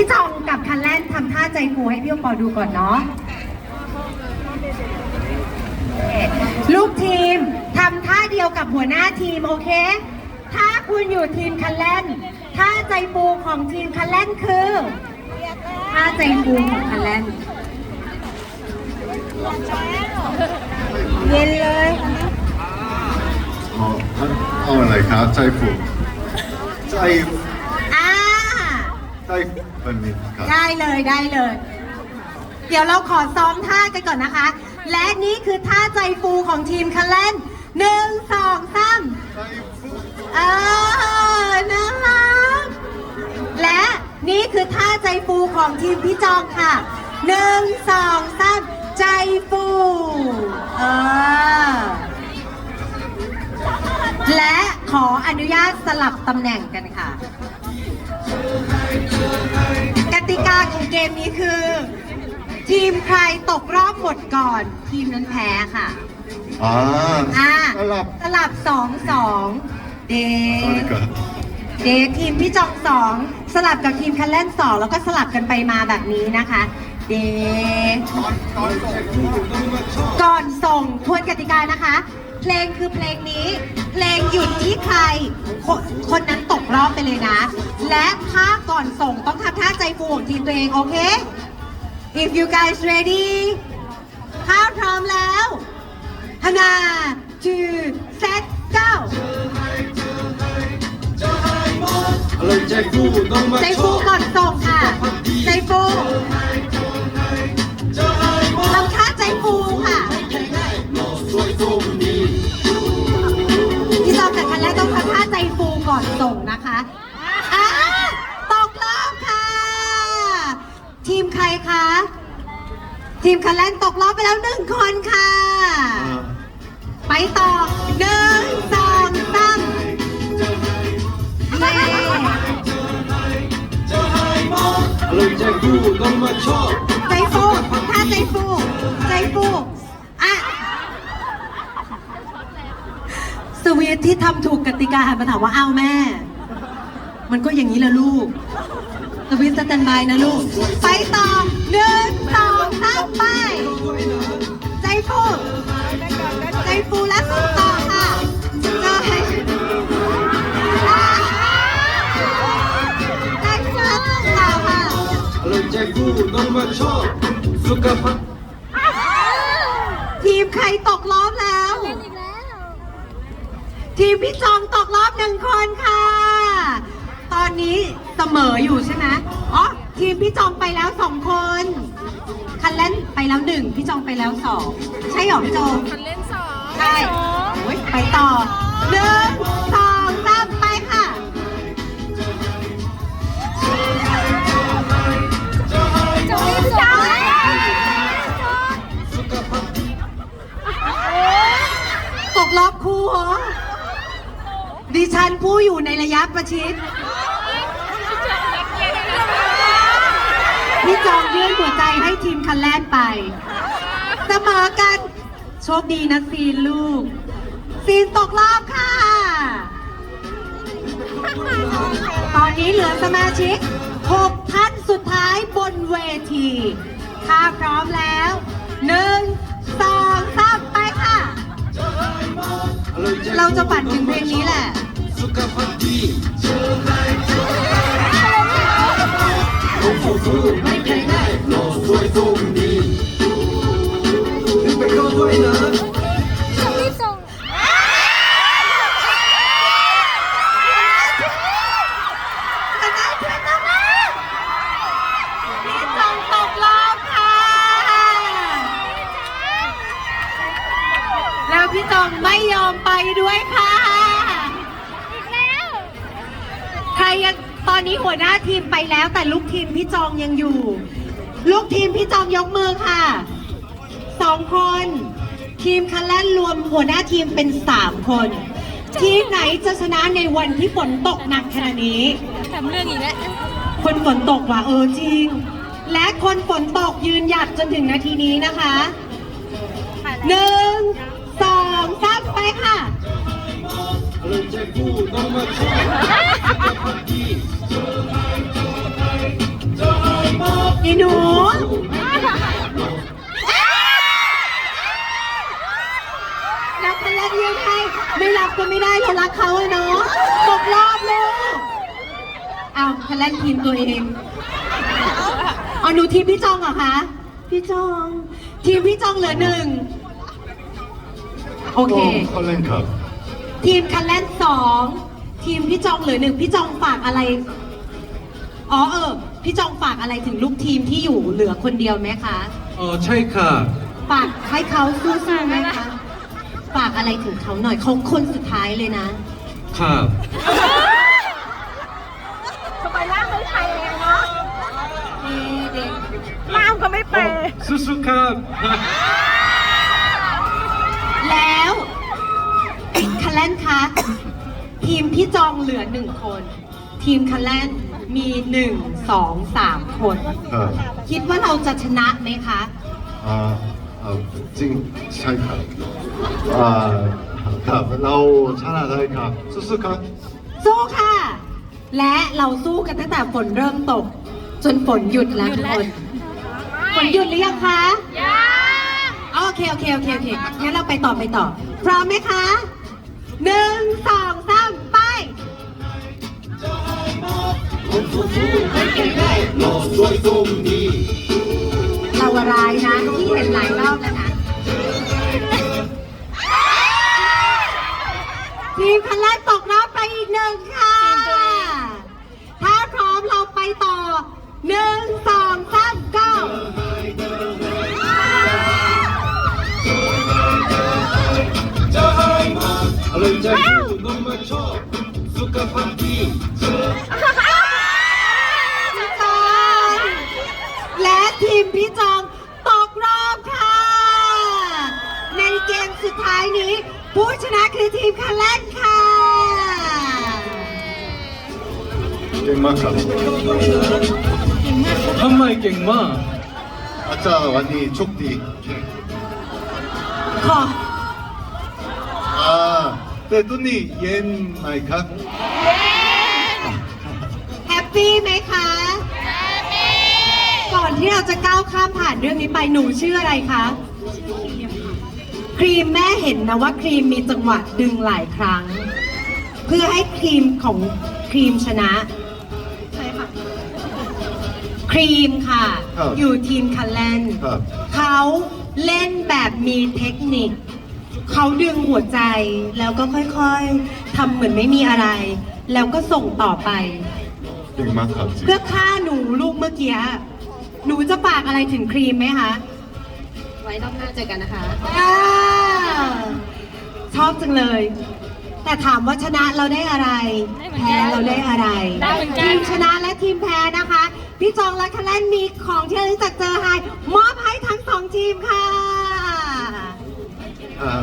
พี่จองกับคันแล่นทำท่าใจฟูให้พี่อปอดูก่อนเนาะลูกทีมทำท่าเดียวกับหัวหน้าทีมโอเค ถ้าคุณอยู่ทีมคันแล่นท่าใจฟูของทีมคันแล่นคือท่าใจฟูของคันแล่นเย็นเลยอาเอาอะไรครับใจฟูใจ ใจแบบนี้ครับได้เลยได้เลย เดี๋ยวเราขอซ้อมท่ากันก่อนนะคะ และนี่คือท่าใจฟูของทีมคันเล่นหนึ่งสองสามเออนะคะและนี่คือท่าใจฟูของทีมพี่จองค่ะหนึ่งสองสามใจฟูเออและขออนุญาตสลับตำแหน่งกันค่ะ กติกาของเกมนี้คือ ทีมใครตกรอบหมดก่อน ทีมนั้นแพ้ค่ะ อ่า อ่าสลับ สลับสองสองเดเอาดีกว่าเดทีมพี่จองสองสลับกับทีมคันเล่นสองแล้วก็สลับกันไปมาแบบนี้นะคะ เดก่อนส่งทวนกติกานะคะ เพลงคือเพลงนี้ เพลงหยุดที่ใครคนคนนั้นตกรอบไปเลยนะ และถ้าก่อนส่งต้องทำท่าใจฟูของทีมตัวเองโอเค if you guys ready ถ้าพร้อมแล้วฮานาจูเซตเก้าอะไรใจฟูต้องมาใจชฟูอบก่อนส่งค่ะ ใจฟูทำท่าใจฟูค่ะ ทีมคันแรกตกรอบไปแล้วหนึ่งคนค่ะอ่าไปต่อหนึ่งสองสามเย้อะไรใจฟูต้องมาชอบใจฟูท่าใจฟูใจฟูอะสวีทที่ทำถูกกติกาหันมาถามว่าอ้าวแม่ มันก็อย่างนี้แหละลูก สวีทสแตนบายนะลูก ไปต่อหนึ่งสองสามไป ใจฟูใจฟูและส่งต่อค่ะใจอะใจฟูและส่งต่อค่ะอะไรใจฟูต้องมาชอบสุขภาพทีมใครตกรอบแล้ว ทีมพี่จองตกรอบหนึ่งคนค่ะ ตอนนี้เสมออยู่ใช่ไหมอ๋อทีมพี่จองไปแล้วสองคน คันเล่นไปแล้วหนึ่งพี่จองไปแล้วสองใช่เหรอพี่จองคันเล่นสองใช่โอ้ยไปต่อหนึ่งสองส อยู่ในระยะประชิด พี่จองยื่นหัวใจให้ทีมคันแลนไปเสมอกันโชคดีนะซีนลูก ซีนตกรอบค่ะ ตอนนี้เหลือสมาชิก 6 ท่านสุดท้ายบนเวทีถ้าพร้อมแล้วหนึ่งสองสามไปค่ะ เราจะปั่นถึงเพลงนี้แหละ สุขภาพดีลงฟูฟูไม่เคยได้หล่อสวยทรงดีขึ้นไปเข้าด้วยนะจะรีบส่งคณะเพื่อนนะคะพี่จองตกรอค่ะแล้วพี่จองไม่ยอมไปด้วยค่ะ ยังตอนนี้หัวหน้าทีมไปแล้ว แต่ลูกทีมพี่จองยังอยู่ ลูกทีมพี่จองยกมือค่ะสองคน ทีมคันแลนรวมหัวหน้าทีมเป็นสามคน ทีมไหนจะชนะในวันที่ฝนตกหนักขนาดนี้ทำเรื่องอีกแล้วคนฝนตกว่ะเออจริง และคนฝนตกยืนหยัดจนถึงนาทีนี้นะคะหนึ่งสองสามไปค่ะ อีหนูรักกันรักยังไงไม่รักก็ไม่ได้เธอรักเขาอะเนาะตกรอบเลยอ้าวทะเล่นทีมตัวเองเอาหนูทีมพี่จองเหรอคะ พี่จอง ทีมพี่จองเหลือหนึ่ง โอเค เขาเล่นครับ ทีมคันแลนสองทีมพี่จองเหลือหนึ่งพี่จองฝากอะไร อ๋อเออ พี่จองฝากอะไรถึงลูกทีมที่อยู่เหลือคนเดียวไหมคะอ๋อใช่ค่ะ ฝากให้เขาสู้ๆไหมคะ ฝากอะไรถึงเขาหน่อยเขาคนสุดท้ายเลยนะ ค่ะทำไมล่ามไม่ไปเองเนาะล่ามก็ไม่ไป สู้ๆครับ แลนคะ ทีมที่จองเหลือหนึ่งคน ทีมคันแลนมีหนึ่งสองสามคนคิดว่าเราจะชนะไหมคะ อ่าเออจริงใช่ครับอ่าครับเราชนะได้ครับสู้ๆครับ สู้ค่ะ และเราสู้กันตั้งแต่ฝนเริ่มตก จนฝนหยุดแล้วทุกคนฝนหยุดหรือยังคะยังโอเคโอเคโอเคโอเคงั้นเราไปต่อไปต่อพร้อมไหมคะ หนึ่งสองสามไป เราวร้ายนะที่เห็นหลายรอบแล้วนะทีมคันแรกตกรอบไปอีกหนึ่งค่ะ งมากครับทำไมเก่งมาก อาจารย์วันนี้โชคดีค่ะ อ่าแต่ตุนนี่เย็นไหมครับเย็แฮปปี้ไหมคะ ก่อนที่เราจะก้าวข้ามผ่านเรื่องนี้ไปหนูชื่ออะไรคะ ครีมแม่เห็นนะว่าครีมมีจังหวะดึงหลายครั้ง เพื่อให้ครีมของครีมชนะ ครีมค่ะออยู่ทีมคันแลนเขาเล่นแบบมีเทคนิค เขาดึงหัวใจแล้วก็ค่อยๆทำเหมือนไม่มีอะไร แล้วก็ส่งต่อไป เก่งมากครับเพื่อฆ่าหนูลูกเมื่อกี้ หนูจะปากอะไรถึงครีมไหมคะ ไว้ต้องหน้าเจอกันนะคะอชอบจังเลย แต่ถามว่าชนะเราได้อะไรไแพ้เราได้อะไรทีมชนะและทีมแพ้นะคะ พี่จองและคะแนนมีของที่ระลึจากเจอไฮมอบให้ทั้งสองทีมค่ะอ่า